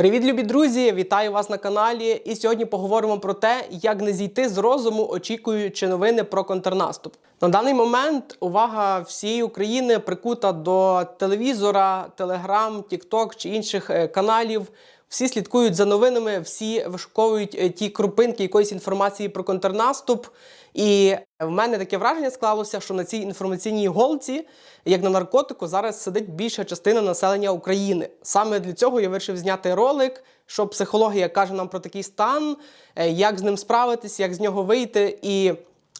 Привіт, любі друзі! Вітаю вас на каналі. І сьогодні поговоримо про те, як не зійти з розуму, очікуючи новини про контрнаступ. На даний момент увага всієї України прикута до телевізора, телеграм, тікток чи інших е, каналів. Всі слідкують за новинами, всі вишуковують е, ті крупинки якоїсь інформації про контрнаступ. І в мене таке враження склалося, що на цій інформаційній голці, як на наркотику, зараз сидить більша частина населення України. Саме для цього я вирішив зняти ролик, що психологія каже нам про такий стан, е, як з ним справитись, як з нього вийти і.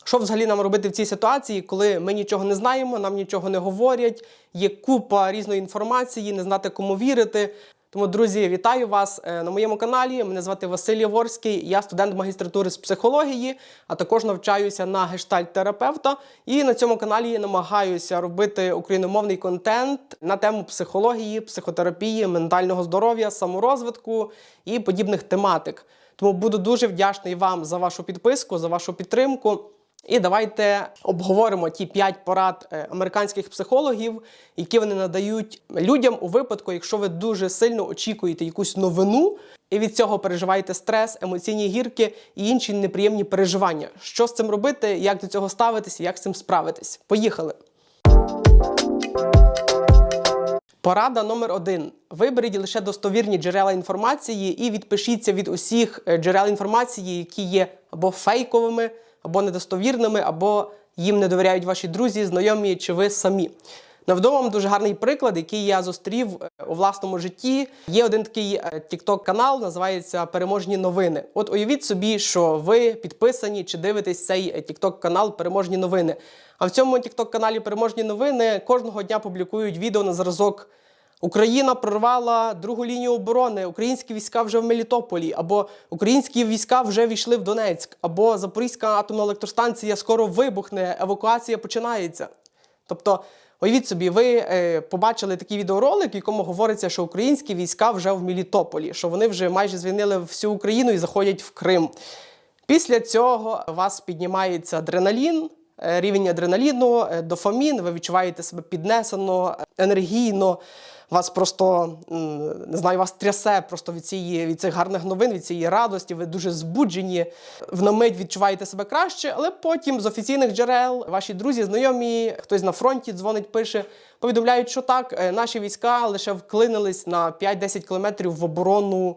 Що взагалі нам робити в цій ситуації, коли ми нічого не знаємо, нам нічого не говорять, є купа різної інформації, не знати кому вірити. Тому, друзі, вітаю вас е, на моєму каналі. Мене звати Василь Яворський, я студент магістратури з психології, а також навчаюся на гештальт-терапевта. І на цьому каналі намагаюся робити україномовний контент на тему психології, психотерапії, ментального здоров'я, саморозвитку і подібних тематик. Тому буду дуже вдячний вам за вашу підписку, за вашу підтримку. І давайте обговоримо ті 5 порад е, американських психологів, які вони надають людям у випадку, якщо ви дуже сильно очікуєте якусь новину, і від цього переживаєте стрес, емоційні гірки і інші неприємні переживання. Що з цим робити, як до цього ставитися, як з цим справитись? Поїхали! Порада номер один: виберіть лише достовірні джерела інформації і відпишіться від усіх е, джерел інформації, які є або фейковими, або недостовірними, або їм не довіряють ваші друзі, знайомі чи ви самі. Наведу вам дуже гарний приклад, який я зустрів е, у власному житті. Є один такий тікток канал, називається Переможні новини. От уявіть собі, що ви підписані чи дивитесь цей тікток канал Переможні новини. А в цьому тікток каналі Переможні новини кожного дня публікують відео на зразок. Україна прорвала другу лінію оборони, українські війська вже в Мелітополі, або українські війська вже війшли в Донецьк, або Запорізька атомна електростанція скоро вибухне, евакуація починається. Тобто, уявіть собі, ви е, побачили такий відеоролик, в якому говориться, що українські війська вже в Мелітополі, що вони вже майже звільнили всю Україну і заходять в Крим. Після цього у вас піднімається адреналін. е, Рівень адреналіну, е, дофамін, ви відчуваєте себе піднесено, енергійно, вас просто не знаю, вас трясе просто від цієї від цих гарних новин, від цієї радості. Ви дуже збуджені. В на мить відчуваєте себе краще, але потім з офіційних джерел ваші друзі, знайомі, хтось на фронті дзвонить, пише, повідомляють, що так, е, наші війська лише вклинились на 5-10 кілометрів в оборону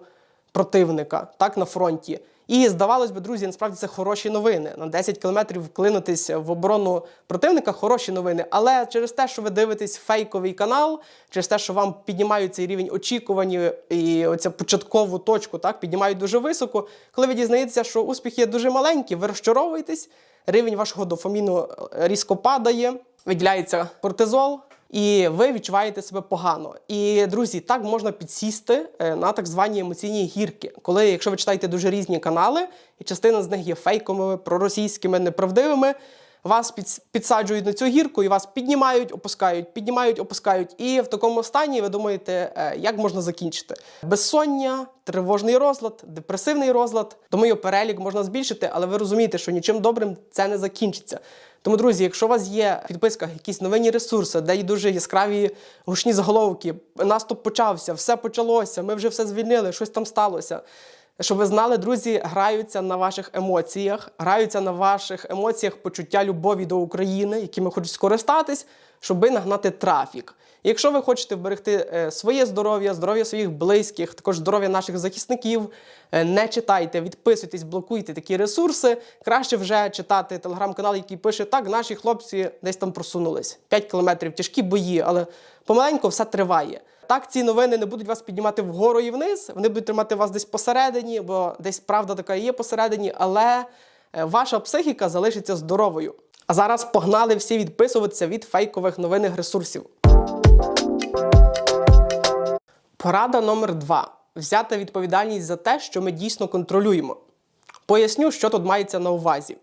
противника, так на фронті. І здавалось би, друзі, насправді це хороші новини. На 10 кілометрів вклинутися в оборону противника хороші новини. Але через те, що ви дивитесь фейковий канал, через те, що вам піднімають цей рівень очікувань і оця початкову точку, так піднімають дуже високо. Коли ви дізнаєтеся, що успіх є дуже маленький, ви розчаровуєтесь, рівень вашого дофаміну різко падає, виділяється кортизол. І ви відчуваєте себе погано. І друзі, так можна підсісти е, на так звані емоційні гірки. Коли, якщо ви читаєте дуже різні канали, і частина з них є фейковими, проросійськими, неправдивими, вас під- підсаджують на цю гірку і вас піднімають, опускають, піднімають, опускають. І в такому стані ви думаєте, е, як можна закінчити? Безсоння, тривожний розлад, депресивний розлад. Тому його перелік можна збільшити, але ви розумієте, що нічим добрим це не закінчиться. Тому, друзі, якщо у вас є в підписках якісь новинні ресурси, де є дуже яскраві гучні заголовки, наступ почався, все почалося, ми вже все звільнили, щось там сталося. Щоб ви знали, друзі, граються на ваших емоціях, граються на ваших емоціях почуття любові до України, якими хочуть скористатись, щоб нагнати трафік. І Якщо ви хочете вберегти е, своє здоров'я, здоров'я своїх близьких, також здоров'я наших захисників, е, не читайте, відписуйтесь, блокуйте такі ресурси. Краще вже читати телеграм-канал, який пише, так, наші хлопці десь там просунулись. 5 кілометрів, тяжкі бої, але помаленьку все триває. Так, ці новини не будуть вас піднімати вгору і вниз, вони будуть тримати вас десь посередині, бо десь правда така є посередині, але е, ваша психіка залишиться здоровою. А зараз погнали всі відписуватися від фейкових новинних ресурсів. Порада номер два: взяти відповідальність за те, що ми дійсно контролюємо. Поясню, що тут мається на увазі.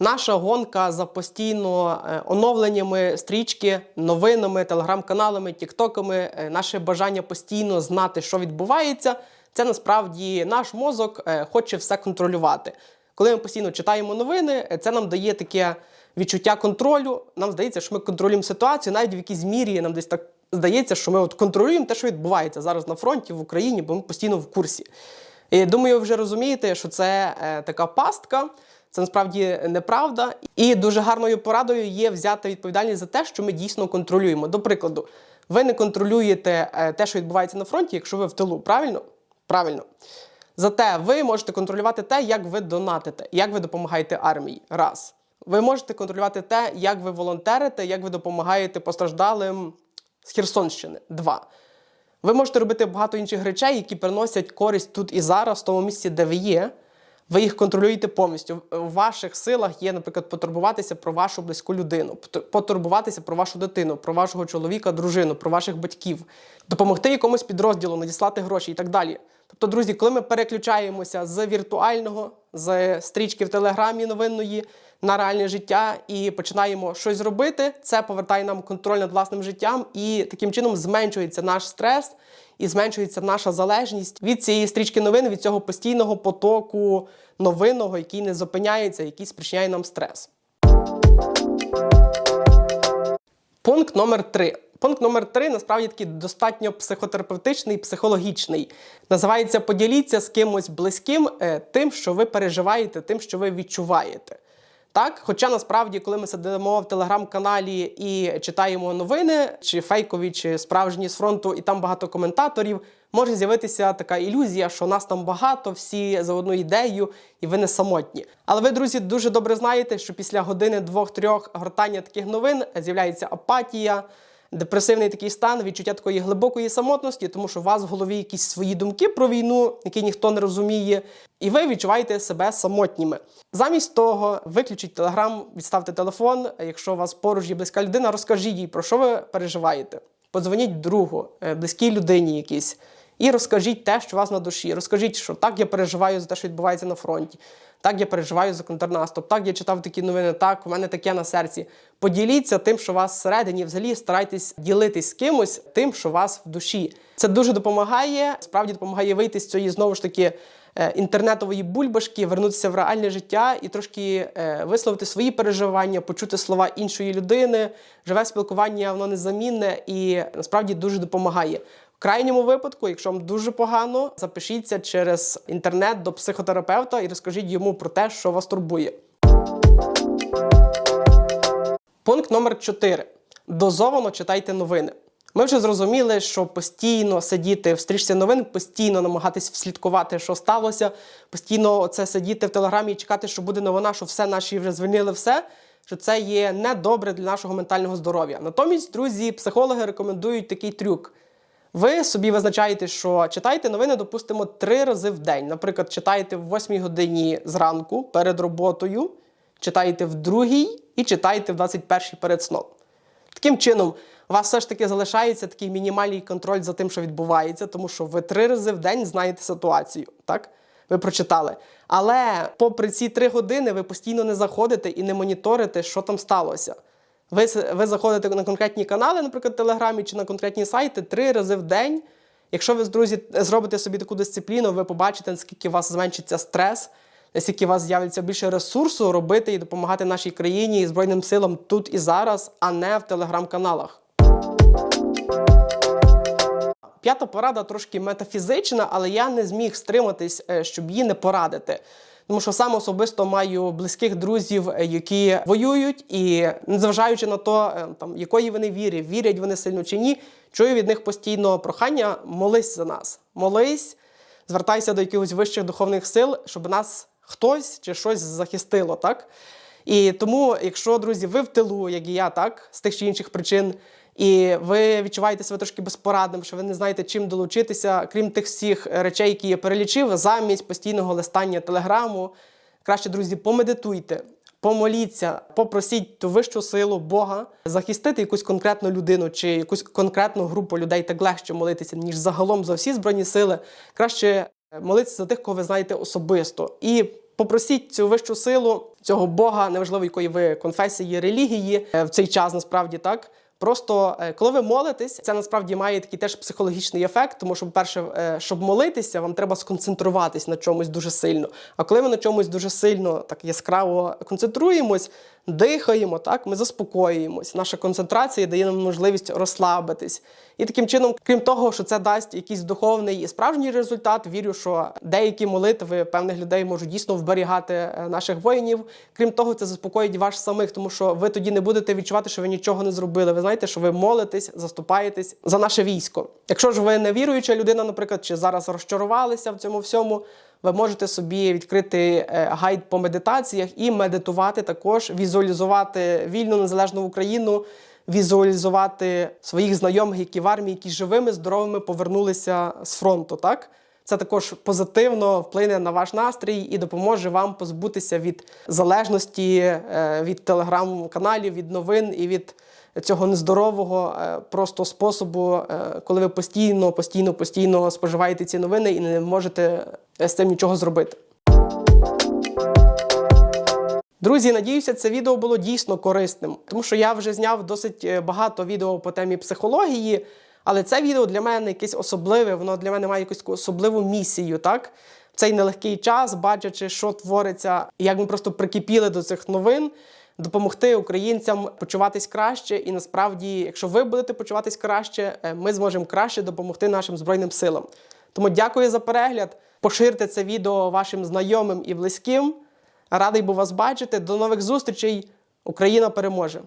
Наша гонка за постійно е, оновленнями стрічки, новинами, телеграм-каналами, тіктоками, е, наше бажання постійно знати, що відбувається, це насправді наш мозок е, хоче все контролювати. Коли ми постійно читаємо новини, це нам дає таке відчуття контролю. Нам здається, що ми контролюємо ситуацію, навіть в якійсь мірі нам десь так здається, що ми от контролюємо те, що відбувається зараз на фронті в Україні, бо ми постійно в курсі. І думаю, ви вже розумієте, що це така пастка. Це насправді неправда. І дуже гарною порадою є взяти відповідальність за те, що ми дійсно контролюємо. До прикладу, ви не контролюєте е, те, що відбувається на фронті, якщо ви в тилу. Правильно? Правильно. Зате ви можете контролювати те, як ви донатите, як ви допомагаєте армії. Раз. Ви можете контролювати те, як ви волонтерите, як ви допомагаєте постраждалим з Херсонщини. Два. Ви можете робити багато інших речей, які приносять користь тут і зараз, в тому місці, де ви є. Ви їх контролюєте повністю. В ваших силах є, наприклад, потурбуватися про вашу близьку людину, поту- потурбуватися про вашу дитину, про вашого чоловіка, дружину, про ваших батьків, допомогти якомусь підрозділу, надіслати гроші і так далі. Тобто, друзі, коли ми переключаємося з віртуального, з стрічки в телеграмі новинної на реальне життя і починаємо щось робити, це повертає нам контроль над власним життям, і таким чином зменшується наш стрес і зменшується наша залежність від цієї стрічки новин, від цього постійного потоку новинного, який не зупиняється, який спричиняє нам стрес. Пункт номер три. Пункт номер три насправді такий достатньо психотерапевтичний, психологічний. Називається Поділіться з кимось близьким е, тим, що ви переживаєте, тим, що ви відчуваєте. Так, хоча насправді, коли ми сидимо в телеграм-каналі і читаємо новини, чи фейкові, чи справжні з фронту, і там багато коментаторів, може з'явитися така ілюзія, що нас там багато, всі за одну ідею, і ви не самотні. Але ви, друзі, дуже добре знаєте, що після години двох-трьох гортання таких новин з'являється апатія. Депресивний такий стан, відчуття такої глибокої самотності, тому що у вас в голові якісь свої думки про війну, які ніхто не розуміє, і ви відчуваєте себе самотніми. Замість того, виключіть телеграм, відставте телефон. Якщо у вас поруч є близька людина, розкажіть їй, про що ви переживаєте. Подзвоніть другу, е, близькій людині якійсь, і розкажіть те, що у вас на душі. Розкажіть, що так я переживаю за те, що відбувається на фронті. Так, я переживаю за контрнаступ. Так, я читав такі новини. Так, у мене таке на серці. Поділіться тим, що у вас всередині. Взагалі старайтесь ділитись з кимось тим, що у вас в душі. Це дуже допомагає. Справді допомагає вийти з цієї знову ж таки е, інтернетової бульбашки, вернутися в реальне життя і трошки е, висловити свої переживання, почути слова іншої людини. Живе спілкування, воно незамінне і насправді дуже допомагає. В крайньому випадку, якщо вам дуже погано, запишіться через інтернет до психотерапевта і розкажіть йому про те, що вас турбує. Пункт номер 4. Дозовано читайте новини. Ми вже зрозуміли, що постійно сидіти в стрічці новин, постійно намагатись вслідкувати, що сталося, постійно це сидіти в телеграмі і чекати, що буде новина, що все наші вже звільнили все. Що це є недобре для нашого ментального здоров'я. Натомість, друзі, психологи рекомендують такий трюк. Ви собі визначаєте, що читайте новини, допустимо, три рази в день. Наприклад, читаєте в 8 годині зранку перед роботою, читаєте в другій і читаєте в 21 перед сном. Таким чином, у вас все ж таки залишається такий мінімальний контроль за тим, що відбувається, тому що ви три рази в день знаєте ситуацію. Так? Ви прочитали. Але попри ці три години ви постійно не заходите і не моніторите, що там сталося. Ви, ви заходите на конкретні канали, наприклад, в Телеграмі чи на конкретні сайти три рази в день. Якщо ви, друзі, зробите собі таку дисципліну, ви побачите, наскільки у вас зменшиться стрес, наскільки у вас з'явиться більше ресурсу робити і допомагати нашій країні і Збройним силам тут і зараз, а не в телеграм-каналах. П'ята порада трошки метафізична, але я не зміг стриматись, е, щоб її не порадити. Тому що сам особисто маю близьких друзів, е, які воюють, і незважаючи на то, е, там якої вони вірі, вірять вони сильно чи ні, чую від них постійно прохання молись за нас. Молись, звертайся до якихось вищих духовних сил, щоб нас хтось чи щось захистило, так? І тому, якщо, друзі, ви в тилу, як і я, так, з тих чи інших причин, і ви відчуваєте себе трошки безпорадним, що ви не знаєте, чим долучитися, крім тих всіх речей, які я перелічив, замість постійного листання телеграму, краще, друзі, помедитуйте. Помоліться, попросіть ту вищу силу Бога захистити якусь конкретну людину чи якусь конкретну групу людей так легше молитися, ніж загалом за всі збройні сили. Краще молитися за тих, кого ви знаєте особисто. І попросіть цю вищу силу, цього Бога, неважливо якої ви конфесії, релігії е, в цей час, насправді так. Просто е, коли ви молитесь, це насправді має такий теж психологічний ефект, тому що, по-перше, е, щоб молитися, вам треба сконцентруватись на чомусь дуже сильно. А коли ми на чомусь дуже сильно так яскраво концентруємось, дихаємо, так, ми заспокоюємось. Наша концентрація дає нам можливість розслабитись. І таким чином, крім того, що це дасть якийсь духовний і справжній результат, вірю, що деякі молитви певних людей можуть дійсно вберігати е, наших воїнів. Крім того, це заспокоїть вас самих, тому що ви тоді не будете відчувати, що ви нічого не зробили. Ви знаєте, що ви молитесь, заступаєтесь за наше військо. Якщо ж ви не віруюча людина, наприклад, чи зараз розчарувалися в цьому всьому, ви можете собі відкрити е, гайд по медитаціях і медитувати також, візуалізувати вільну незалежну Україну, візуалізувати своїх знайомих, які в армії, які живими, здоровими повернулися з фронту. Так це також позитивно вплине на ваш настрій і допоможе вам позбутися від залежності е, від телеграм-каналів, від новин і від цього нездорового е, просто способу, е, коли ви постійно, постійно, постійно споживаєте ці новини і не можете з цим нічого зробити. Друзі, надіюся, це відео було дійсно корисним, тому що я вже зняв досить багато відео по темі психології, але це відео для мене якесь особливе, воно для мене має якусь особливу місію, так? В цей нелегкий час, бачачи, що твориться, як ми просто прикипіли до цих новин, допомогти українцям почуватись краще. І насправді, якщо ви будете почуватись краще, е, ми зможемо краще допомогти нашим збройним силам. Тому дякую за перегляд. Поширте це відео вашим знайомим і близьким. Радий був вас бачити. До нових зустрічей. Україна переможе!